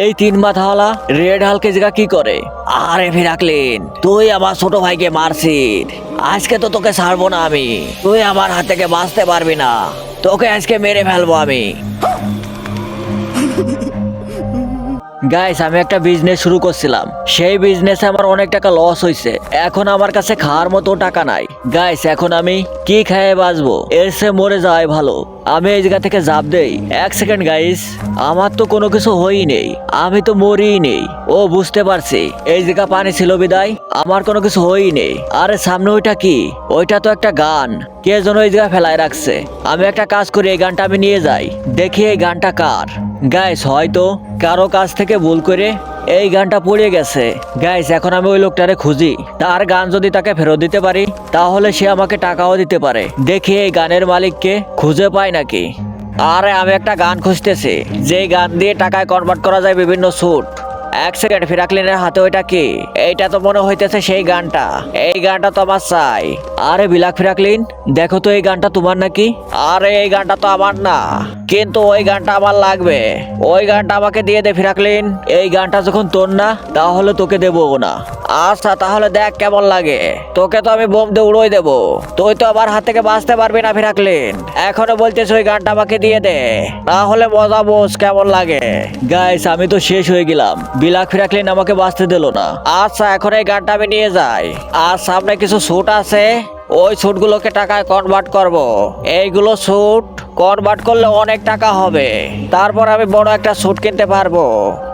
এই তিন মাথাওয়ালা রেড হালকে জায়গা কি করে? আরে ফিরাকলিন তুই আমার ছোট ভাইকে মারছিস। আজকে তো তোকে ছাড়বো না আমি। তুই আমার হাত থেকে বাঁচতে পারবি না। তোকে আজকে মেরে ফেলব আমি। গাইস আমি একটা বিজনেস শুরু করছিলাম। সেই বিজনেসে আমার অনেক টাকা লস হয়েছে এখন আমার কাছে খাওয়ার মতো টাকা নাই। গাইস এখন আমি কি খেয়ে বাঁচবো? এর সে মরে যাওয়াই ভালো। আমি এই জায়গা থেকে জাপ দেই। এক সেকেন্ড গাইস আমার তো কোনো কিছু হয়ই নেই। আমি তো মরিই নেই। ও, বুঝতে পারছি। এই জায়গা পানি ছিল বিদায়। আমার কোনো কিছু হয়ই নেই। আরে, সামনে ওইটা কি? ওইটা তো একটা গান। কে যেন এই জায়গা ফেলায় রাখছে। আমি একটা কাজ করি, এই গানটা আমি নিয়ে যাই। দেখি এই গানটা কার। গাইস হয়তো কারও কাছ থেকে ভুল করে এই গানটা পড়ে গেছে। গাইস এখন আমি ওই লোকটারে খুঁজি। তার গান যদি তাকে ফেরত দিতে পারি, তাহলে সে আমাকে টাকাও দিতে পারে। দেখি এই গানের মালিককে খুঁজে পাই নাকি? আরে, আমি একটা গান খুঁজতেছি। যে গান দিয়ে টাকায় কনভার্ট করা যায় বিভিন্ন স্যুট এক সেকেন্ড ফিরাকলিনের হাতে ওইটা কি? এইটা তো মনে হইতেছে সেই গানটা। এই গানটা তো আমার চাই। আরে বিলাক ফিরাকলিন, দেখো তো এই গানটা তোমার নাকি? আরে এই গানটা তো আমার না। কিন্তু ওই গানটা আমার লাগবে। ওই গানটা আমাকে দিয়ে দে ফিরাকলিন। এই গানটা যখন তোর না, তাহলে তোকে দেবো না। আচ্ছা তাহলে দেখ কেমন লাগে। তোকে তো আমি বোম দিয়ে উড়োই দেবো। তুই তো আমার হাত থেকে বাঁচতে পারবি না ফিরাকলিন। এখনও বলতেছ ওই গানটা আমাকে দিয়ে দে। তাহলে মজা বোস, কেমন লাগে। গাইস আমি তো শেষ হয়ে গেলাম। বিলাক ফিরাকলিন আমাকে বাঁচতে দিল না। আচ্ছা এখন এই গানটা আমি নিয়ে যাই। আর সামনে কিছু স্যুট আছে। ওই স্যুটগুলোকে টাকায় কনভার্ট করব। এইগুলো স্যুট কনভার্ট করলে অনেক টাকা হবে। তারপর আমি বড় একটা স্যুট কিনতে পারব।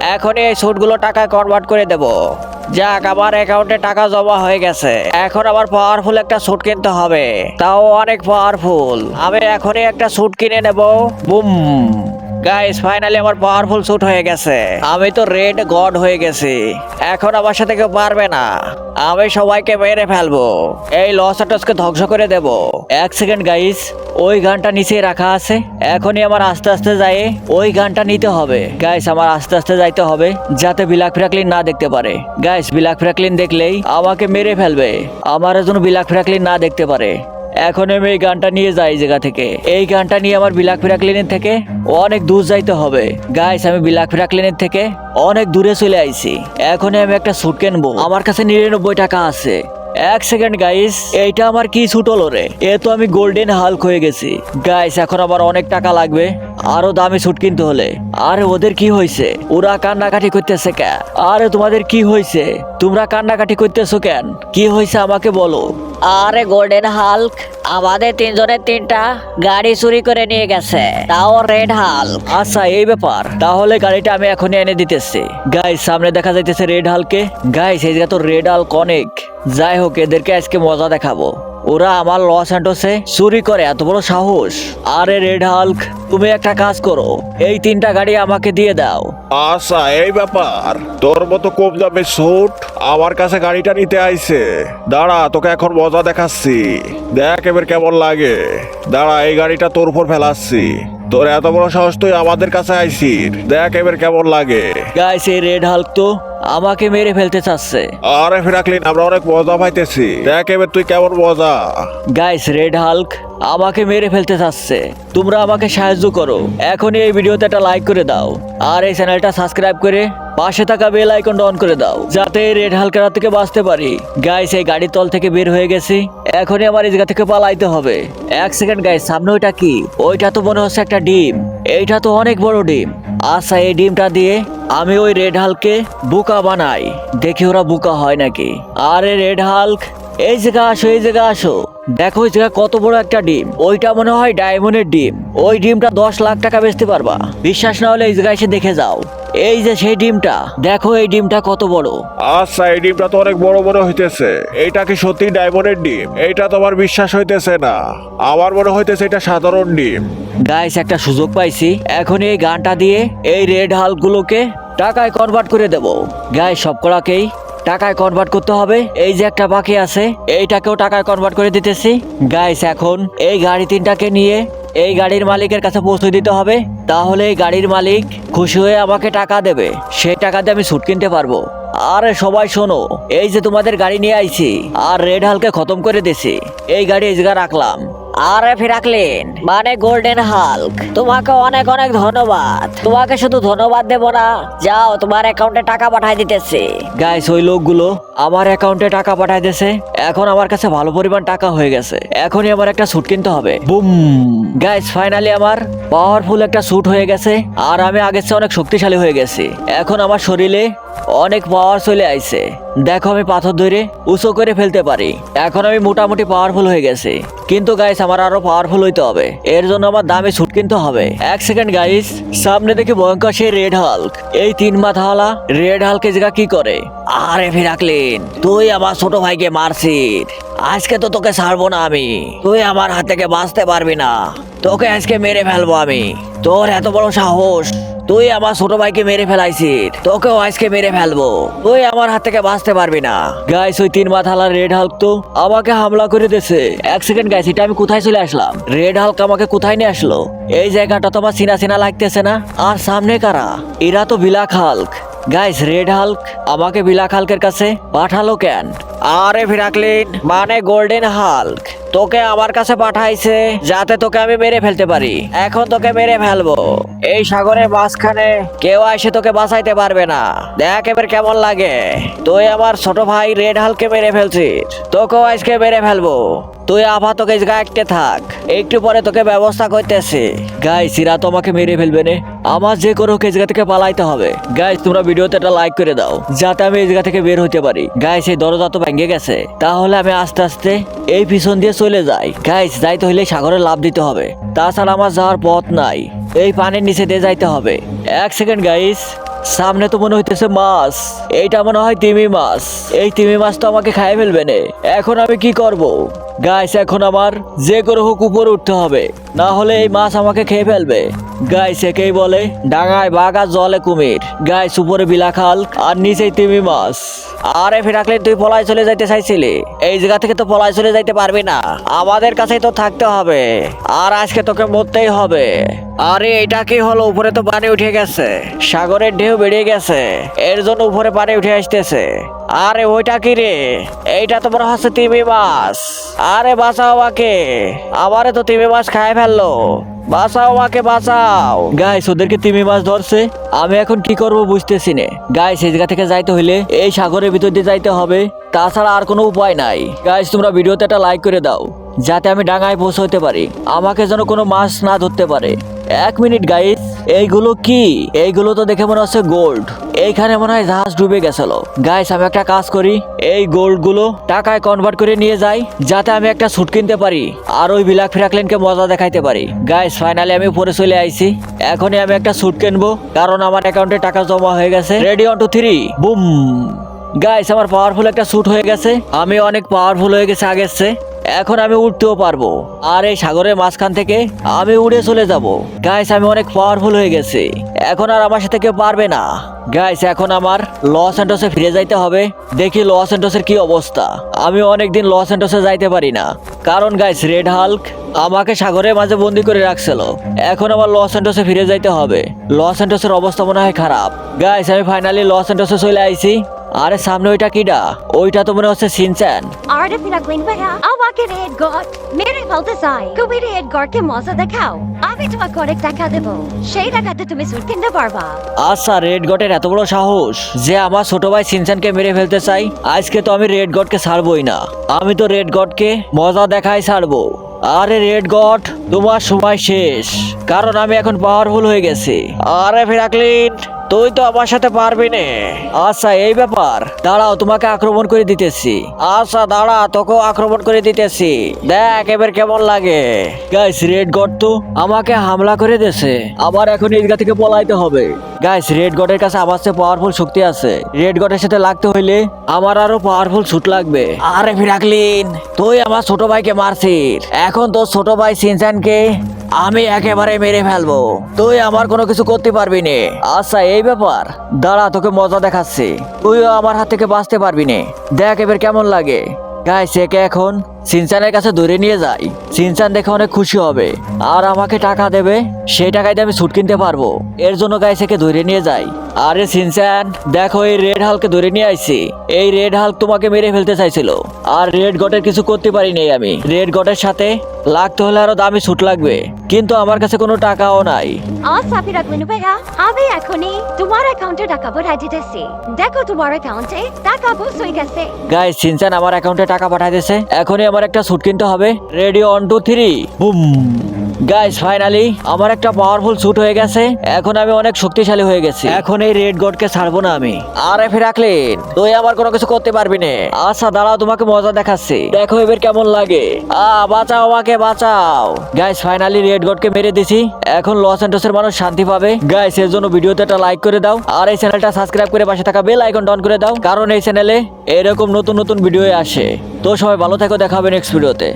এখনই এই স্যুটগুলো টাকায় কনভার্ট করে দেব। যাক, আমার অ্যাকাউন্টে টাকা জমা হয়ে গেছে। এখন আমার পাওয়ারফুল একটা স্যুট কিনতে হবে। তাও অনেক পাওয়ারফুল আমি এখনই একটা স্যুট কিনে নেব। বুম। গাইস ফাইনালি আমার পাওয়ারফুল স্যুট হয়ে গেছে। আমি তো রেড গড হয়ে গেছি। এখন আমার সাথে কেউ পারবে না। আমি সবাইকে মেরে ফেলব। এই লস অ্যাটসকে ধ্বংস করে দেব। এক সেকেন্ড গাইস ওই গানটা নিচে রাখা আছে। এখনই আমার আস্তে আস্তে যাই। ওই গানটা নিতে হবে। গাইস আমার আস্তে আস্তে যাইতে হবে, যাতে বিলাক ফ্র্যাকলিন না দেখতে পারে। গাইস বিলাক ফ্র্যাকলিন দেখলেই আমাকে মেরে ফেলবে। আমার জন্য বিলাক ফ্র্যাকলিন না দেখতে পারে। এখন আমি এই গানটা নিয়ে যাই জায়গা থেকে। এই গানটা নিয়ে আমার বিলাক ফিরাকলিনের থেকে অনেক দূর যাইতে হবে। গাইস আমি বিলাক ফিরাকলিনের থেকে অনেক দূরে চলে আইছি। এখন আমি একটা স্যুট কিনবো। আমার কাছে নিরানব্বই টাকা আছে। এক সেকেন্ড গাইস এইটা আমার কি ছুট হলো রে? এ তো আমি গোল্ডেন হাল্ক হয়ে গেছি। গাইস এখন আমার অনেক টাকা লাগবে। আরও দামি স্যুট কিনতে হলে। আরে, ওদের কি হয়েছে ওরা কান্নাকাটি করতেছে কেন আরে, তোমাদের কি হয়েছে তোমরা কান্নাকাটি করতেছো কেন? কি হয়েছে আমাকে বলো। আরে গোল্ডেন হাল্ক আমাদের তিনজনের তিনটা গাড়ি চুরি করে নিয়ে গেছে। তাও রেড হাল আচ্ছা এই ব্যাপার। তাহলে গাড়িটা আমি এখনই এনে দিতেছি। গাইস সামনে দেখা যাইতেছে রেড হালকে গাইস এই জায়গা তো রেড হাল অনেক যাই হোক, এদেরকে আজকে মজা দেখাবো। ওরা আমার লস অ্যান্টোসে চুরি করে এত বড় সাহস। আরে রেড হাল্ক তুমি একটা কাজ করো। এই তিনটা গাড়ি আমাকে দিয়ে দাও। আচ্ছা এই ব্যাপার। তোর মতো কম দামে স্যুট আমার কাছে গাড়িটা নিতে আইছে। দাঁড়া তোকে এখন মজা দেখাচ্ছি। দেখ এবার কেমন লাগে। দাঁড়া এই গাড়িটা তোর উপর ফেলাচ্ছি। তোর এত বড় সাহস তুই আমাদের কাছে আইসির দেখ এবার কেমন লাগে। গাইস এই রেড হাল্ক তো আমাকে মেরে ফেলতে চাচ্ছে। আরে ফিরাকলিন আমরা অনেক মজা পাইতেছি। দেখ এবার তুই কেমন মজা। গাইস রেড হাল্ক আমাকে মেরে ফেলতে চাচ্ছে। তোমরা আমাকে সাহায্য করো। এখনই এই ভিডিওতে একটা লাইক করে দাও। আর এই চ্যানেলটা সাবস্ক্রাইব করে পাশে থাকা বেল আইকনটা অন করে দাও। যাতে রেড হালকার হাত থেকে বাঁচতে পারি। গাইস এই গাড়ির তল থেকে বের হয়ে গেছি। এখনই আমার এই জায়গা থেকে পালাইতে হবে। এক সেকেন্ড গাইস সামনে ওইটা কি? ওইটা তো মনে হচ্ছে একটা ডিম। এইটা তো অনেক বড় ডিম। আচ্ছা এই ডিমটা দিয়ে আমি ওই রেড হালকে বোকা বানাই। দেখি ওরা বোকা হয় নাকি? আরে রেড হাল্ক, এই জায়গা আসো, এই জায়গা আসো। দেখো ওই জায়গা কত বড় একটা ডিম। ওইটা মনে হয় ডায়মন্ডের ডিম। ওই ডিমটা দশ লাখ টাকা বেচতে পারবা। বিশ্বাস না হলে এই জায়গায় এসে দেখে যাও। এই যে সেই ডিমটা দেখো এই ডিমটা কত বড়। আচ্ছা এই ডিমটা তো অনেক বড় বড় হইতেছে। এটা কি সত্যি ডায়মন্ডের ডিম? এটা তো আমার বিশ্বাস হইতেছে না। আমার মনে হইতেছে এটা সাধারণ ডিম। গাইস একটা সুযোগ পাইছি। এখন এই গানটা দিয়ে এই রেড হালগুলোকে টাকায় কনভার্ট করে দেব। গাইস সবকটাকেই টাকায় কনভার্ট করতে হবে। এই যে একটা বাকি আছে, এইটাকেও টাকায় কনভার্ট করে দিতেছি। গাইস এখন এই গাড়ি তিনটাকে নিয়ে এই গাড়ির মালিকের কাছে পৌঁছে দিতে হবে। তাহলে এই গাড়ির মালিক খুশি হয়ে আমাকে টাকা দেবে। সেই টাকা দিয়ে আমি স্যুট কিনতে পারব। আরে সবাই শোনো, এই যে তোমাদের গাড়ি নিয়ে আইছি, আর রেড হালকে খতম করে দিছি এই গাড়ি এই রাখলাম। আরে ফিরাকলিন মানে গোল্ডেন হাল্ক তোমাকে অনেক অনেক ধন্যবাদ। তোমাকে শুধু ধন্যবাদ দেব না, যাও, তোমার অ্যাকাউন্টে টাকা পাঠাই দিতেছি। গাইস ওই লোকগুলো আমার অ্যাকাউন্টে টাকা পাঠায় দিয়েছে, এখন আমার কাছে ভালো পরিমাণ টাকা হয়ে গেছে। এখনই আমার একটা স্যুট কিনতে হবে। বুম। গাইস ফাইনালি আমার পাওয়ারফুল একটা স্যুট হয়ে গেছে, আর আমি আগের চেয়ে অনেক শক্তিশালী হয়ে গেছি। এখন আমার শরীরে অনেক পাওয়ার চলে আইছে। দেখো আমি পাথর ধরে উঁচু করে ফেলতে পারি। এখন আমি মোটামুটি পাওয়ারফুল হয়ে গেছি। কিন্তু গাইস আমার আরও পাওয়ারফুল হইতে হবে। এর জন্য আমার দামে ছুট কিনতে হবে। এক সেকেন্ড গাইস সামনে দেখি ভয়ঙ্কর সেই রেড হাল্ক এই তিন মাথাওয়ালা রেড হাল্কে জায়গা কি করে? আরে ফিরাকলিন, তুই আমার ছোট ভাইকে মারছিস। আজকে তো তোকে ছাড়বো না আমি। তুই আমার হাত থেকে বাঁচতে পারবি না। তোকে আজকে মেরে ফেলব আমি। তোর এত বড় সাহস। তুই আমার ছোট ভাইকে মেরে ফেলাইছি তোকে আজকে মেরে ফেলব। তুই আমার হাত থেকে বাঁচতে পারবি না। গাইস ওই তিন মাথালা রেড হাল্ক তো আমাকে হামলা করে দিয়েছে। এক সেকেন্ড গাইস এটা আমি কোথায় চলে আসলাম? রেড হাল্ক আমাকে কোথায় নিয়ে আসলো? এই জায়গাটা তোমার সিনা সিনা লাগতেছে না। আর সামনে কারা? এরা তো black hulk guys red hulk আমাকে বিলাক হাল্কের কাছে পাঠালো কেন? আরে ফিরাকলিন মানে গোল্ডেন হাল্ক তোকে আমার কাছে পাঠাইছে যাতে তোকে আমি মেরে ফেলতে পারি। এখন তোকে মেরে ফেলব। এই সাগরের মাঝখানে কেউ এসে তোকে বাঁচাইতে পারবে না। দেখ এবার কেমন লাগে। তুই আমার ছোট ভাই রেড হালকে মেরে ফেলছিস। তোকেও আজকে মেরে ফেলব। তুই আপাতত গাইতে থাক। একটু পরে তোকে ব্যবস্থা করতেছি। গাইস এরা তো আমাকে মেরে ফেলবে না। আমার যে কোনো এই জায়গা থেকে পালাইতে হবে। গাইস তোমরা ভিডিওতে একটা লাইক করে দাও, যাতে আমি এই জায়গা থেকে বের হতে পারি। গাইস এই দরজা তো ভেঙে গেছে। তাহলে আমি আস্তে আস্তে এই পিছন দিয়ে চলে যাই। গাইস যাইতে হইলে সাগরে লাভ দিতে হবে। তাছাড়া আমার যাওয়ার পথ নাই। এই পানির নিচে দিয়ে যাইতে হবে। এক সেকেন্ড গাইস সামনে তো মনে হইতেছে মাছ। এইটা মনে হয় তিমি মাছ। এই তিমি মাছ তো আমাকে খাইয়ে ফেলবে না। এখন আমি কি করব? গাইস এখন আমার যে করে হোক উপরে উঠতে হবে। না হলে এই মাছ আমাকে খেয়ে ফেলবে। গাইস একেই বলে, ডাঙায় বাঘ আর জলে কুমির। গাইস উপরে বিলাখাল আর নিচেই তিমি মাছ। আরে ফিরাকলে তুই পলায় চলে যাইতে চাইছিলি? এই জায়গা থেকে তো পলায় চলে যাইতে পারবি না। আমাদের কাছেই তো থাকতে হবে। আর আজকে তোকে মরতেই হবে। আরে এটা কি হলো? উপরে তো পানি উঠে গেছে। সাগরের ঢেউ বেড়ে গেছে। এর জন্য উপরে পানি উঠে আসতেছে। আরে ওইটা কি রে? এইটা তো মনে হচ্ছে তিমি মাছ। আরে বাঁচাও আমাকে। আমারে তো তিমি মাছ খায় ফেলল। বাঁচাও আমাকে, বাঁচাও। গাইস ওদেরকে তিমি মাছ ধরছে। আমি এখন কি করব বুঝতেছি না। গাইস এই জায়গা থেকে যাইতে হইলে এই সাগরের ভিতর দিয়ে যাইতে হবে। তাছাড়া আর কোনো উপায় নাই। গাইস তোমরা ভিডিওতে একটা লাইক করে দাও। যাতে আমি ডাঙায় পৌঁছতে পারি। আমাকে যেন কোনো মাছ না ধরতে পারে। এক মিনিট গাইস এইগুলো কি? এইগুলো তো দেখে মনে হচ্ছে গোল্ড এইখানে মনে হয় জাহাজ ডুবে গেছিল। গাইস আমি একটা কাজ করি। এই গোল্ডগুলো টাকায় কনভার্ট করে নিয়ে যাই, যাতে আমি একটা স্যুট কিনতে পারি আর ওই বিলাক ফিরাকলেনকে মজা দেখাইতে পারি। গাইস ফাইনালি আমি উপরে চলে আইছি। এখনই আমি একটা স্যুট কিনবো, কারণ আমার অ্যাকাউন্টে টাকা জমা হয়ে গেছে। Ready one two three boom guys আমার পাওয়ারফুল একটা স্যুট হয়ে গেছে। আমি অনেক পাওয়ারফুল হয়ে গেছে আগের চেয়ে। এখন আমি উঠতেও পারব। আর এই সাগরের মাঝখান থেকে আমি উড়ে চলে যাব। গাইস আমি অনেক পাওয়ারফুল হয়ে গেছি। এখন আর আমার সাথে কেউ পারবে না। গাইস এখন আমার লস অ্যান্ডসে ফিরে যাইতে হবে। দেখি লস অ্যান্ডসের কি অবস্থা। আমি অনেকদিন লস অ্যান্ডসে যাইতে পারি না। কারণ গাইস রেড হাল্ক আমাকে সাগরের মাঝে বন্দি করে রাখছিল। এখন আমার লস অ্যান্ডসে ফিরে যাইতে হবে। লস অ্যান্ডসের অবস্থা মনে হয় খারাপ। গাইস আমি ফাইনালি লস অ্যান্ডসে চলে আইছি। আরে সামনে ওইটা কিডা? ওইটা তো মনে হচ্ছে সিনচ্যান। আরে ফিরাকলিন ভাইয়া আমাকে রেড গড মেরে ফেলতে চাই। তুমি রেড গডকে মজা দেখাও আমি তোমাকে অনেক টাকা দেবো। সেই টাকাতে তুমি স্যুট কিনতে পারবা। আচ্ছা রেড গটের এত বড় সাহস যে আমার ছোট ভাই সিনচানকে মেরে ফেলতে চাই আজকে তো আমি রেড গডকে ছাড়বই না। আমি তো রেড গডকে মজা দেখাই ছাড়বো। আরে রেড গড তোমার সময় শেষ কারণ আমি এখন পাওয়ারফুল হয়ে গেছি। আরে ফিরাকলিন তুই তো আমার সাথে পারবি না। আচ্ছা এই ব্যাপার। দাঁড়াও, তোমাকে আক্রমণ করে দিতেছি। আচ্ছা দাঁড়া, তোকেও আক্রমণ করে দিতেছি। দেখ, এবার কেমন লাগে। গাইস রেড গড তো আমাকে হামলা করে দিয়েছে। আবার এখন জায়গা থেকে পলাইতে হবে। গাইস রেড গডের কাছে আমার চেয়ে পাওয়ারফুল শক্তি আছে। রেড গডের সাথে লাগতে হইলে আমার আরও পাওয়ারফুল শুট লাগবে। আরে ফিরাকলিন তুই আমার ছোট ভাইকে মারছিস। এখন তোর ছোট ভাই সিনচানকে আমি একেবারে মেরে ফেলব। তুই আমার কোনো কিছু করতে পারবি না। আচ্ছা এই ব্যাপার। দাঁড়া, তোকে মজা দেখাচ্ছি। তুইও আমার হাত থেকে বাঁচতে পারবি না। দেখ এবার কেমন লাগে। গাইস একে এখন সিনচানের কাছে ধরে নিয়ে যাই। সিনচান দেখে অনেক খুশি হবে। আর আমাকে টাকা দেবে, সেই টাকায় আমি স্যুট কিনতে পারব। এর জন্য গাইস একে ধরে নিয়ে যাই। আরে সিনচান, দেখো এই রেড হালকে ধরে নিয়ে আইছি। এই রেড হাল তোমাকে মেরে ফেলতে চাইছিল। আর রেড গটের কিছু করতে পারিনি আমি। রেড গটের সাথে লাগতে হলে আরও দামি স্যুট লাগবে। কিন্তু আমার কাছে কোনো টাকাও নাই। আসাফি রাখবেন ভাইয়া। আমি এখনই তোমার অ্যাকাউন্টে টাকা পাঠাই দিতেছি। দেখো তোমার অ্যাকাউন্টে টাকা বুঝ হয়ে গেছে। গাইস সিনচান আমার অ্যাকাউন্টে টাকা পাঠাই দিয়েছে। এখনই আমার একটা সুট কিনতে হবে। Ready one two three boom guys finally আমার একটা পাওয়ারফুল স্যুট হয়ে গেছে। এখন আমি অনেক শক্তিশালী হয়ে গেছি। এখন এই রেড গডকে ছাড়বো না আমি। আরে ফিরাকলিন, তুই আমার কোনো কিছু করতে পারবি না। আচ্ছা দাঁড়াও, তোমাকে মজা দেখাচ্ছি। দেখো এবার কেমন লাগে। আ বাঁচাও আমাকে, বাঁচাও। গাইস ফাইনালি রেড গডকে মেরে দিছি। এখন লস এন্টোসের মানুষ শান্তি পাবে। গাইস এর জন্য ভিডিওতে একটা লাইক করে দাও। আর এই চ্যানেলটা সাবস্ক্রাইব করে পাশে থাকা বেল আইকন ডাউন করে দাও। কারণ এই চ্যানেলে এরকম নতুন নতুন ভিডিও আসে। তো সবাই ভালো থেকো, দেখা হবে নেক্সট ভিডিওতে